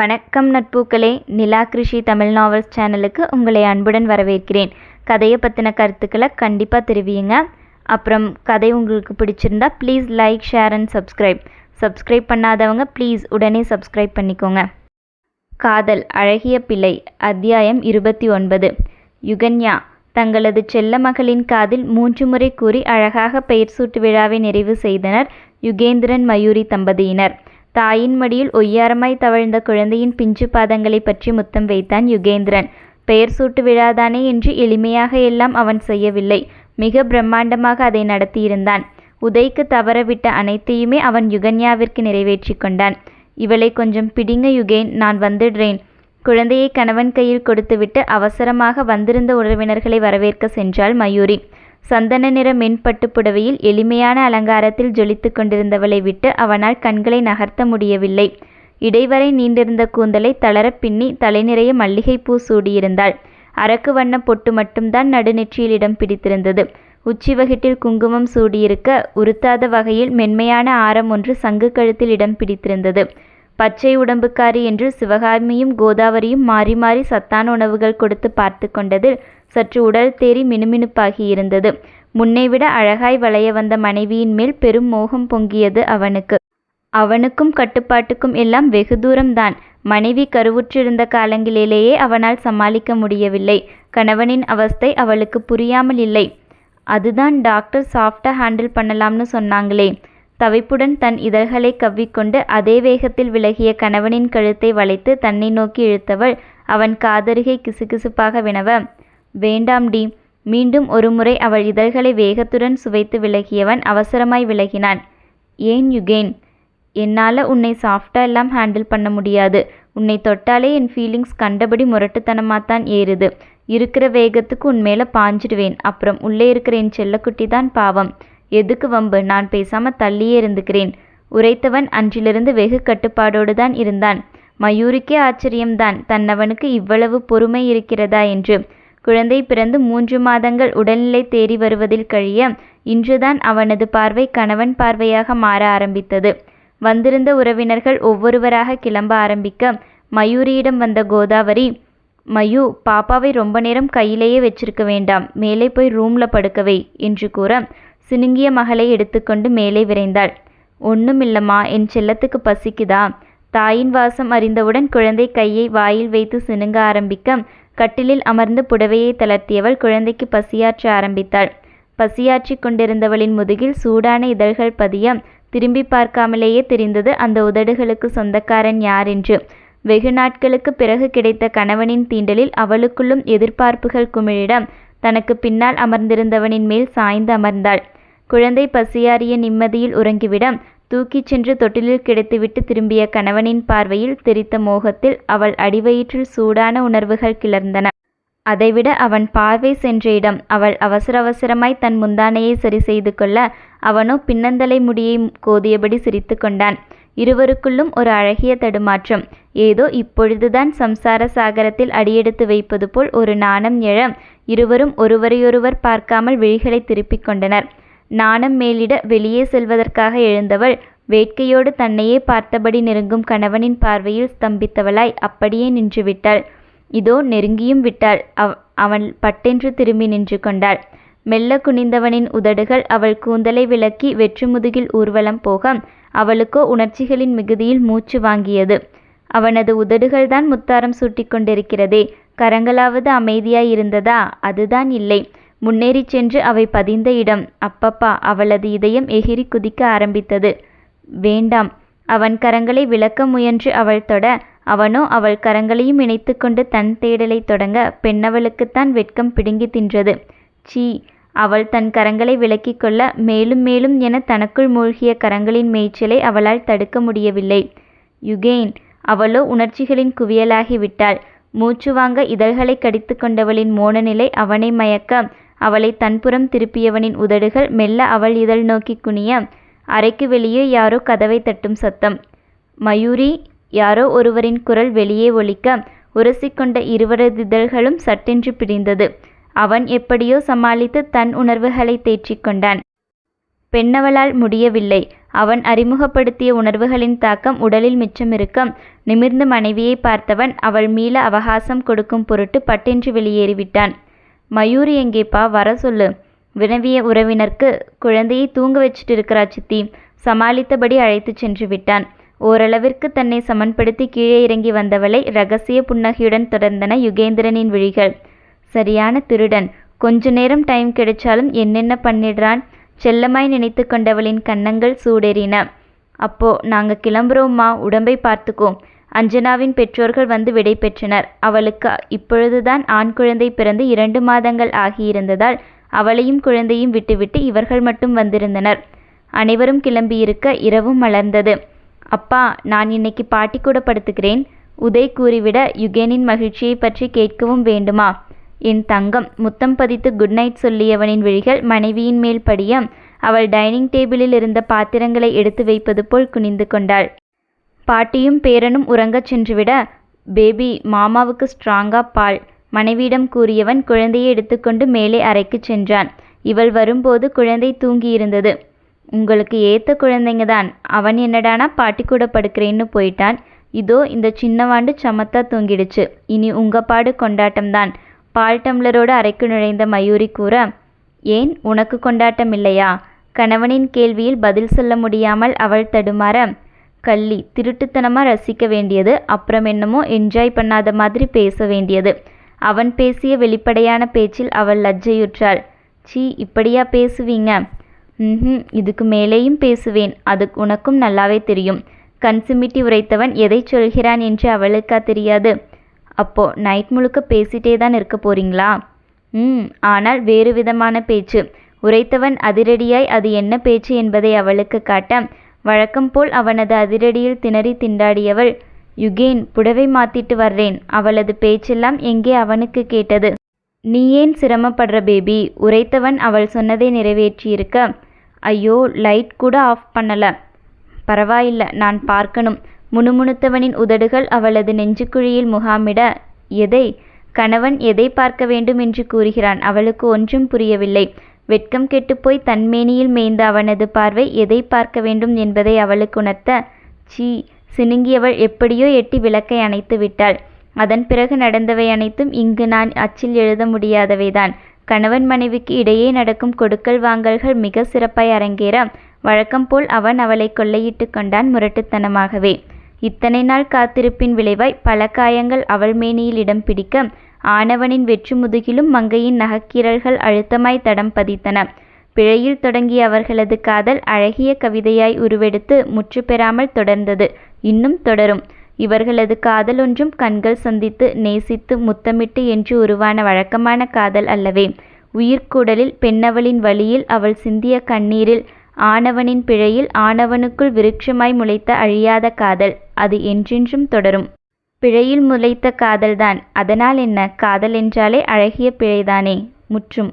வணக்கம் நட்பூக்களே. நிலா கிருஷி தமிழ் நாவல்ஸ் சேனலுக்கு உங்களை அன்புடன் வரவேற்கிறேன். கதையை பற்றின கருத்துக்களை கண்டிப்பாக தெரிவியுங்க. அப்புறம் கதை உங்களுக்கு பிடிச்சிருந்தா please like share and subscribe subscribe பண்ணாதவங்க ப்ளீஸ் உடனே சப்ஸ்கிரைப் பண்ணிக்கோங்க. காதல் அழகிய பிள்ளை அத்தியாயம் இருபத்தி ஒன்பது. யுகன்யா தங்களது செல்ல மகளின் காதில் மூன்று முறை கூறி அழகாக பெயர் சூட்டு விழாவை நிறைவு செய்தனர் யுகேந்திரன் மயூரி தம்பதியினர். தாயின் மடியில் ஒய்யாரமாய் தவழ்ந்த குழந்தையின் பிஞ்சு பாதங்களை பற்றி முத்தம் வைத்தான் யுகேந்திரன். பெயர் சூட்டு விழாதானே என்று எளிமையாக எல்லாம் அவன் செய்யவில்லை. மிக பிரம்மாண்டமாக அதை நடத்தியிருந்தான். உதைக்கு தவறவிட்ட அனைத்தையுமே அவன் யுகன்யாவிற்கு நிறைவேற்றி கொண்டான். இவளை கொஞ்சம் பிடிங்க யுகேன் நான் வந்துடுறேன் குழந்தையை கணவன் கையில் கொடுத்துவிட்டு அவசரமாக வந்திருந்த உறவினர்களை வரவேற்க சென்றாள் மயூரி. சந்தன நிற மென்பட்டு புடவையில் எளிமையான அலங்காரத்தில் ஜொலித்து கொண்டிருந்தவளை விட்டு அவனால் கண்களை நகர்த்த முடியவில்லை. இடைவரை நீண்டிருந்த கூந்தலை தளர பின்னி தலைநிறைய மல்லிகைப்பூ சூடியிருந்தாள். அரக்கு வண்ண பொட்டு மட்டும்தான் நடுநெற்றியில் இடம் பிடித்திருந்தது. உச்சி வகிட்டில் குங்குமம் சூடியிருக்க உருத்தாத வகையில் மென்மையான ஆரம் ஒன்று சங்கு கழுத்தில் இடம் பிடித்திருந்தது. பச்சை உடம்புக்காரி என்று சிவகாமியும் கோதாவரியும் மாறி மாறி சத்தான உணவுகள் கொடுத்து பார்த்து கொண்டதில் சற்று உடல் தேறி மினுமினுப்பாகி இருந்தது. முன்னைவிட அழகாய் வளைய வந்த மனைவியின் மேல் பெரும் மோகம் பொங்கியது அவனுக்கு. அவனுக்கும் கட்டுப்பாட்டுக்கும் எல்லாம் வெகு தூரம்தான். மனைவி கருவுற்றிருந்த காலங்களிலேயே அவனால் சமாளிக்க முடியவில்லை. கணவனின் அவஸ்தை அவளுக்கு புரியாமல் இல்லை. அதுதான் டாக்டர் சாஃப்டாக ஹேண்டில் பண்ணலாம்னு சொன்னாங்களே. தவிப்புடன் தன் இதழ்களை கவ்விக்கொண்டு அதே வேகத்தில் விலகிய கணவனின் கழுத்தை வளைத்து தன்னை நோக்கி இழுத்தவள் அவன் காதருகை கிசுகிசுப்பாக வினவ வேண்டாம் டி. மீண்டும் ஒருமுறை அவள் இதழ்களை வேகத்துடன் சுவைத்து விலகியவன் அவசரமாய் விலகினான். ஏன் யுகேன்? என்னால் உன்னை சாஃப்டாக எல்லாம் ஹேண்டில் பண்ண முடியாது. உன்னை தொட்டாலே என் ஃபீலிங்ஸ் கண்டபடி முரட்டுத்தனமாகத்தான் ஏறுது. இருக்கிற வேகத்துக்கு உன் மேலே பாஞ்சிடுவேன். அப்புறம் உள்ளே இருக்கிற என் செல்லக்குட்டி தான் பாவம். எதுக்கு வம்பு? நான் பேசாமல் தள்ளியே இருந்துக்கிறேன். உரைத்தவன் அன்றிலிருந்து வெகு கட்டுப்பாடோடு தான் இருந்தான். மயூரிக்கே ஆச்சரியம்தான். தன்னவனுக்கு இவ்வளவு பொறுமை இருக்கிறதா என்று. குழந்தை பிறந்து மூன்று மாதங்கள் உடல்நிலை தேறி வருவதில் கழிய இன்றுதான் அவனது பார்வை கணவன் பார்வையாக மாற ஆரம்பித்தது. வந்திருந்த உறவினர்கள் ஒவ்வொருவராக கிளம்ப ஆரம்பிக்க மயூரியிடம் வந்த கோதாவரி மயூ பாப்பாவை ரொம்ப நேரம் கையிலேயே வச்சிருக்க வேண்டாம் மேலே போய் ரூம்ல படுக்கவை என்று கூற சினுங்கிய மகளை எடுத்துக்கொண்டு மேலே விரைந்தாள். ஒண்ணுமில்லம்மா என் செல்லத்துக்கு பசிக்குதா? தாயின் வாசம் அறிந்தவுடன் குழந்தை கையை வாயில் வைத்து சினுங்க ஆரம்பிக்க கட்டிலில் அமர்ந்து புடவையை தளர்த்தியவள் குழந்தைக்கு பசியாற்ற ஆரம்பித்தாள். பசியாற்றி கொண்டிருந்தவளின் முதுகில் சூடான இதழ்கள் பதிய திரும்பி பார்க்காமலேயே தெரிந்தது அந்த உதடுகளுக்கு சொந்தக்காரன் யார் என்று வெகு நாட்களுக்கு பிறகு கிடைத்த கணவனின் தீண்டலில் அவளுக்குள்ளும் எதிர்பார்ப்புகள் குமிழிடம் தனக்கு பின்னால் அமர்ந்திருந்தவனின் மேல் சாய்ந்து அமர்ந்தாள். குழந்தை பசியாறிய நிம்மதியில் உறங்கிவிட தூக்கிச் சென்று தொட்டிலில் கிடத்திவிட்டு திரும்பிய கணவனின் பார்வையில் தெரித்த மோகத்தில் அவள் அடிவயிற்றில் சூடான உணர்வுகள் கிளர்ந்தன. அதைவிட அவன் பார்வை சென்ற இடம் அவள் அவசர அவசரமாய் தன் முந்தானையை சரி செய்து கொள்ள அவனோ பின்னந்தலை முடியை கோதியபடி சிரித்து கொண்டான். இருவருக்குள்ளும் ஒரு அழகிய தடுமாற்றம். ஏதோ இப்பொழுதுதான் சம்சார சாகரத்தில் அடியெடுத்து வைப்பது போல் ஒரு நாணம் எழ இருவரும் ஒருவரையொருவர் பார்க்காமல் விழிகளை திருப்பிக் கொண்டனர். நாணம் மேலிட வெளியே செல்வதற்காக எழுந்தவள் வேட்கையோடு தன்னையே பார்த்தபடி நெருங்கும் கணவனின் பார்வையில் ஸ்தம்பித்தவளாய் அப்படியே நின்றுவிட்டாள். இதோ நெருங்கியும் விட்டாள். அவ் அவன் பட்டென்று திரும்பி நின்று கொண்டாள். மெல்ல குனிந்தவனின் உதடுகள் அவள் கூந்தலை விலக்கி வெற்று முதுகில் ஊர்வலம் போக அவளுக்கோ உணர்ச்சிகளின் மிகுதியில் மூச்சு வாங்கியது. அவனது உதடுகள்தான் முத்தாரம் சூட்டிக் கொண்டிருக்கிறதே. கரங்களாவது அமைதியாயிருந்ததா அதுதான் இல்லை. முன்னேறிச் சென்று அவை பதிந்த இடம். அப்பப்பா அவளது இதயம் எகிரி குதிக்க ஆரம்பித்தது. வேண்டாம் அவன் கரங்களை விளக்க முயன்று அவள் தொட அவனோ அவள் கரங்களையும் இணைத்து கொண்டு தன் தேடலை தொடங்க பெண்ணவளுக்குத்தான் வெட்கம் பிடுங்கி தின்றது. சீ அவள் தன் கரங்களை விலக்கிக் கொள்ள மேலும் மேலும் என தனக்குள் மூழ்கிய கரங்களின் மேய்ச்சலை அவளால் தடுக்க முடியவில்லை. யுகேன் அவளோ உணர்ச்சிகளின் குவியலாகி விட்டாள். மூச்சு வாங்க இதழ்களை கடித்து கொண்டவளின் மோனநிலை அவனை மயக்க அவளை தன்புறம் திருப்பியவனின் உதடுகள் மெல்ல அவள் இதழ் நோக்கி குனிய அறைக்கு வெளியே யாரோ கதவை தட்டும் சத்தம். மயூரி யாரோ ஒருவரின் குரல் வெளியே ஒலிக்க உரசிக்கொண்ட இருவரது இதழ்களும் சட்டென்று பிடிந்தது. அவன் எப்படியோ சமாளித்து தன் உணர்வுகளை தேற்றிக் கொண்டான். பெண்ணவளால் முடியவில்லை. அவன் அறிமுகப்படுத்திய உணர்வுகளின் தாக்கம் உடலில் மிச்சமிருக்க நிமிர்ந்து மனைவியை பார்த்தவன் அவள் மீள அவகாசம் கொடுக்கும் பொருட்டு பட்டென்று வெளியேறிவிட்டான். மயூரி எங்கேப்பா வர சொல்லு. வினவிய உறவினருக்கு குழந்தையை தூங்க வச்சிட்டு இருக்கிறா சித்தி. சமாளித்தபடி அழைத்துச் சென்று விட்டான். ஓரளவிற்கு தன்னை சமன்படுத்தி கீழே இறங்கி வந்தவளை ரகசிய புன்னகையுடன் தொடர்ந்தன யுகேந்திரனின் விழிகள். சரியான திருடன். கொஞ்ச நேரம் டைம் கிடைச்சாலும் என்னென்ன பண்ணிடுறான்? செல்லமாய் நினைத்து கொண்டவளின் கன்னங்கள் சூடேறின. அப்போ நாங்க கிளம்புறோம்மா. உடம்பை பார்த்துக்கோ. அஞ்சனாவின் பெற்றோர்கள் வந்து விடை பெற்றனர். அவளுக்கு இப்பொழுதுதான் ஆண் குழந்தை பிறந்து இரண்டு மாதங்கள் ஆகியிருந்ததால் அவளையும் குழந்தையும் விட்டுவிட்டு இவர்கள் மட்டும் வந்திருந்தனர். அனைவரும் கிளம்பியிருக்க இரவும் மலர்ந்தது. அப்பா நான் இன்னைக்கு பாட்டி கூட படுத்துக்கிறேன். உதய் கூறிவிட யுகேனின் மகிழ்ச்சியை பற்றி கேட்கவும் வேண்டுமா? என் தங்கம் முத்தம் பதித்து குட் நைட் சொல்லியவனின் விழிகள் மனைவியின் மேல் படிய அவள் டைனிங் டேபிளில் இருந்த பாத்திரங்களை எடுத்து வைப்பது போல் குனிந்து கொண்டாள். பாட்டியும் பேரனும் உறங்கச் சென்றுவிட பேபி மாமாவுக்கு ஸ்ட்ராங்கா பால். மனைவியிடம் கூறியவன் குழந்தையை எடுத்துக்கொண்டு மேலே அறைக்குச் சென்றான். இவள் வரும்போது குழந்தை தூங்கியிருந்தது. உங்களுக்கு ஏத்த குழந்தைங்க தான் அவன் என்னடானா பாட்டி கூட படுக்கிறேன்னு போயிட்டான். இதோ இந்த சின்னவாண்டு சமத்தா தூங்கிடுச்சு. இனி உங்க பாடு கொண்டாட்டம்தான். பால் டம்ளரோடு அறைக்கு நுழைந்த மயூரி கூற ஏன்? உனக்கு கொண்டாட்டம் இல்லையா? கணவனின் கேள்வியில் பதில் சொல்ல முடியாமல் அவள் தடுமாற கள்ளி. திருட்டுத்தனமாக ரசிக்க வேண்டியது அப்புறம் என்னமோ என்ஜாய் பண்ணாத மாதிரி பேச வேண்டியது. அவன் பேசிய வெளிப்படையான பேச்சில் அவள் லஜ்ஜையுற்றாள். சீ இப்படியா பேசுவீங்க? ம் இதுக்கு மேலேயும் பேசுவேன். அது உனக்கும் நல்லாவே தெரியும். கண் சிமிட்டி உரைத்தவன் எதை சொல்கிறான் என்று அவளுக்கா தெரியாது. அப்போ நைட் முழுக்க பேசிட்டே தான் இருக்க போறீங்களா? ம் ஆனால் வேறு விதமான பேச்சு. உரைத்தவன் அதிரடியாய் அது என்ன பேச்சு என்பதை அவளுக்கு காட்ட வழக்கம் போல் அவனது அதிரடியில் திணறி திண்டாடியவள் யுகேன் புடவை மாத்திட்டு வர்றேன். அவளது பேச்செல்லாம் எங்கே அவனுக்கு கேட்டது? நீ ஏன் சிரமப்படுற பேபி? உரைத்தவன் அவள் சொன்னதை நிறைவேற்றியிருக்க. ஐயோ லைட் கூட ஆஃப் பண்ணல. பரவாயில்ல நான் பார்க்கணும். முணுமுணுத்தவனின் உதடுகள் அவளது நெஞ்சுக்குழியில் முகாமிட எதை? கணவன் எதை பார்க்க வேண்டும்? என்று கூறுகிறான். அவளுக்கு ஒன்றும் புரியவில்லை. வெட்கம் கெட்டுப்போய் தன்மேனியில் மேய்ந்த அவனது பார்வை எதை பார்க்க வேண்டும் என்பதை அவளுக்கு உணர்த்த சீ சினுங்கியவள் எப்படியோ எட்டி விளக்கை அணைத்து விட்டாள். அதன் பிறகு நடந்தவை அனைத்தும் இங்கு நான் அச்சில் எழுத முடியாதவைதான். கணவன் மனைவிக்கு இடையே நடக்கும் கொடுக்கல் வாங்கல்கள் மிக சிறப்பாய் அரங்கேற வழக்கம் போல் அவன் அவளை கொள்ளையிட்டு கொண்டான் முரட்டுத்தனமாகவே. இத்தனை நாள் காத்திருப்பின் விளைவாய் பல காயங்கள் அவள் மேனியில் இடம் பிடிக்க ஆனவனின் வெற்று முதுகிலும் மங்கையின் நகக்கீரல்கள் அழுத்தமாய் தடம் பதித்தன. பிழையில் தொடங்கிய அவர்களது காதல் அழகிய கவிதையாய் உருவெடுத்து முற்று பெறாமல் தொடர்ந்தது. இன்னும் தொடரும். இவர்களது காதல் ஒன்றும் கண்கள் சந்தித்து நேசித்து முத்தமிட்டு என்று உருவான வழக்கமான காதல் அல்லவே. உயிர்க்குடலில் பெண்ணவளின் வழியில் அவள் சிந்திய கண்ணீரில் ஆணவனின் பிழையில் ஆணவனுக்குள் விருட்சமாய் முளைத்த அழியாத காதல். அது என்றென்றும் தொடரும். பிழையில் முளைத்த காதல்தான். அதனால் என்ன? காதல் என்றாலே அழகிய பிழைதானே? முற்றும்.